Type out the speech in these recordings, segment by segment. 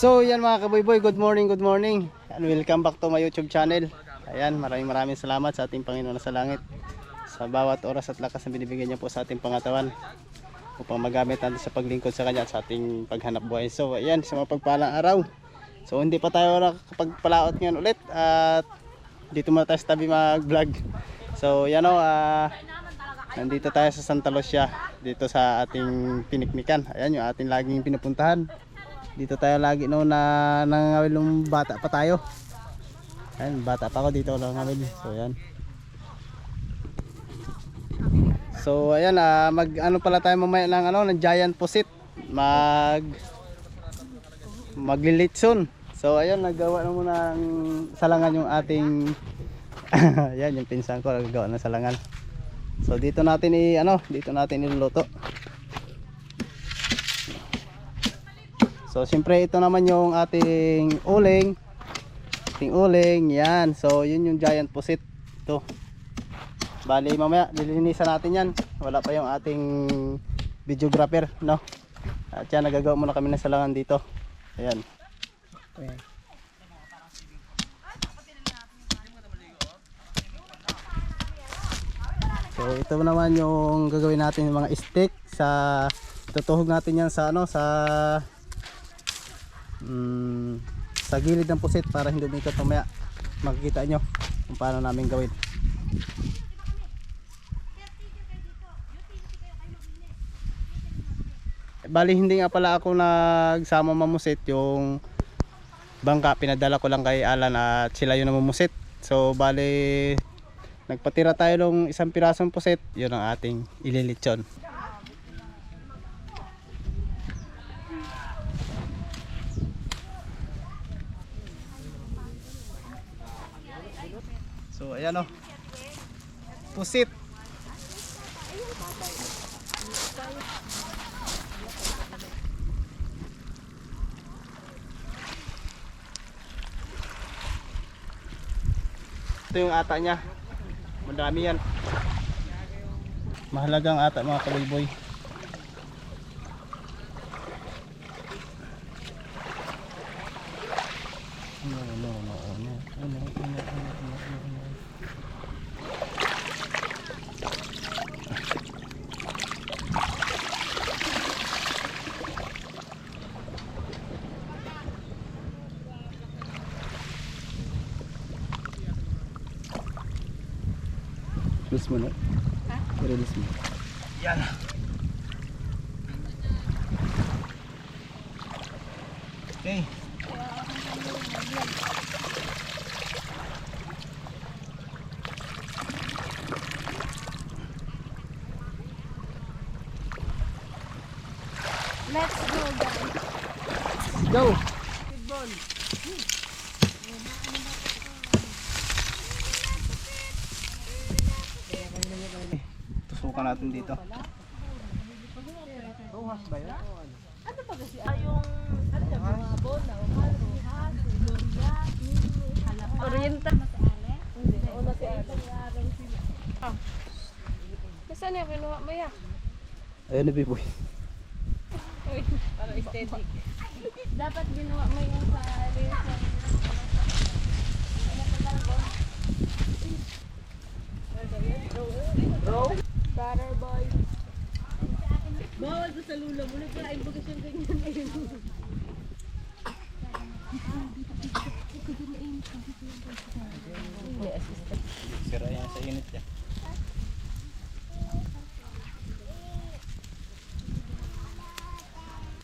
So yan mga kaboyboy, good morning, good morning. And welcome back to my YouTube channel. Ayan, maraming maraming salamat sa ating Panginoon sa langit Sa bawat oras at lakas na binibigyan niya po sa ating pangatawan Upang magamit natin sa paglingkod sa Kanya at sa ating paghanap buhay. So ayan, sa mapagpalang araw. So hindi pa tayo nakapagpalaot ngayon ulit At dito muna tayo sa tabi mag vlog So yan o, ah, nandito tayo sa Santa Lucia Dito sa ating piniknikan. Ayan yung ating laging pinupuntahan dito tayo lagi no na nangangawil nung bata pa tayo. Ayan, bata pa ako dito nangangawil. So ayan. So ayan ah, mag ano pala tayo mamaya ng ano ng giant pusit. Mag maglilitson so ayan naggawa na muna ng salangan yung ating ayan yung pinsan ko naggawa ng salangan. So dito natin i ano dito natin iluluto So siyempre ito naman yung ating uling. Ating uling, yan. So yun yung giant pusit. Ito. Bali mamaya lilinisan natin yan. Wala pa yung ating videographer, no? At yan nagagawa muna kami ng salangan dito. Ayan. So ito naman yung gagawin natin yung mga stick sa tutuhog natin yan sa ano sa mm, sa gilid ng pusit para hindi umikot mamaya. Makikita nyo kung paano namin gawin. Bali hindi nga pala ako nagsama mamusit. Yung bangka pinadala ko lang kay Alan at sila yung namumusit. So bali nagpatira tayo ng isang pirasong pusit. Yun ang ating ililitsyon So ayan o. Pusit. Ito yung ata niya. Madami yan. Mahalagang ata mga kaboy No, no, no, no, no, no, no, no, no, no. Release mo na. I-release mo. Yan. Okay. Let's go, guys. Go. Football. Tusukan natin dito. Buhas ba yun? Ano pa kasi? Yung ano na, mga bona o halo, halo, gloria, halapa. Oriental. Hindi, una si Ale. Ah. Kasi ano yung kinuha mo yan? Ayan na, Biboy. Para aesthetic. Dapat ginawa mo yung sa reels. Butter boy. Bawal sa lula mo. Nagkain bagas yung ganyan. Sira yan sa init yan.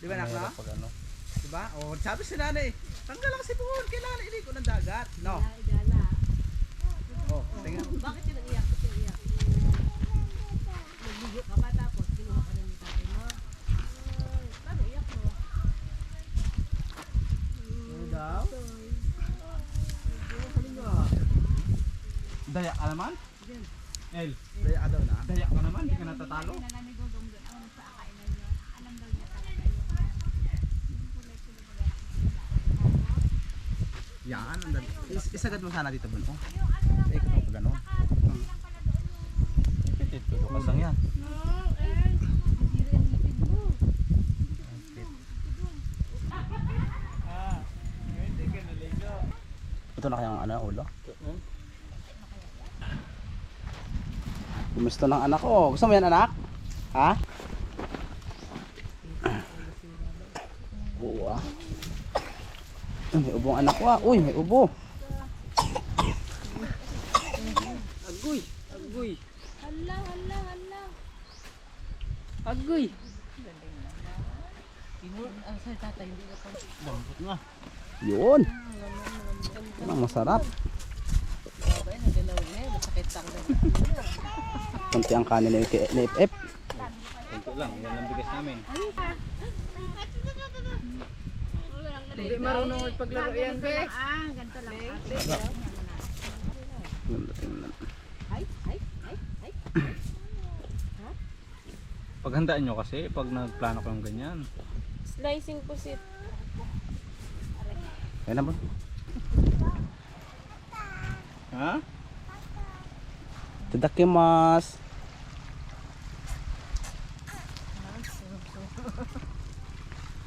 Di ba nak no? Pag ano. Di ba? O sabi si nanay, tanggal ang sipon, kailangan iliko ng dagat. No? Oh, tingnan. Bakit yun ang iyak? Kasi iyak. Nagligo ka ba tapos kinuha ka ng tatay mo? Paano iyak mo? Ano daw? Daya ka naman? El, daya ka daw na? Daya ka naman, hindi ka natatalo. Yan, ang. Is isagad mo sana dito, Bunong. Ay, kung ito gano'n. Pitit ko, bukas lang yan. Ito na kaya ang ano, ulo? Hmm? Kumusta ng anak ko? Gusto mo yan anak? Ha? Ay, may ubong anak ko ah. Uy, may ubo. Agoy! Agoy! Hala, hala, hala. Agoy! Ang sa tatay, hindi ka. Lambot nga. Yun. Yan ang masarap. Kunti ang kanin ni ni FF. Ito lang, yan ang bigas namin. Hindi marunong magpaglaro yan, be. Ganda tingnan. Paghandaan nyo kasi, pag nagplano ko yung ganyan. Slicing pusit. Yan na ba? Ha? Tadakimasu.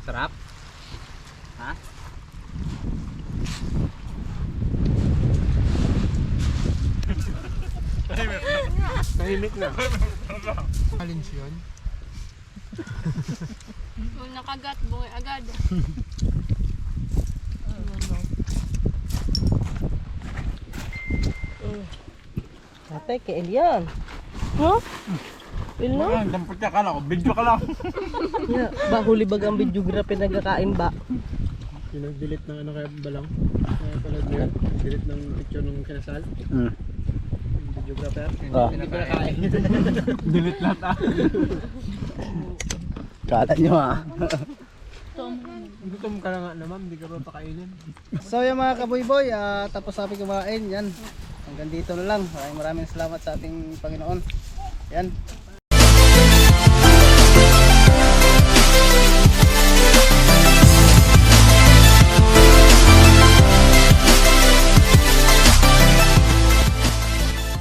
Sarap? Ha? Tahimik na. Kung nakagat, bungi agad. Tatay, kay Elian. Ha? Ilo? Ay, dampot ka kala ko, video ka lang. Ya, ba huli bag ang videography nagkakain ba? Pinag-delete ng ano kaya balang. Kaya pala niya. Delete ng picture ng kinasal. Mm. Yung videographer. Oh, Hindi ko nakain. Delete lahat ah. kala nyo ah. Gutom ka na nga naman. Hindi ka ba pakainin? So yung mga kaboy-boy, ah, tapos sabi kumain, yan. Hanggang dito na lang. Maraming maraming salamat sa ating Panginoon. Yan.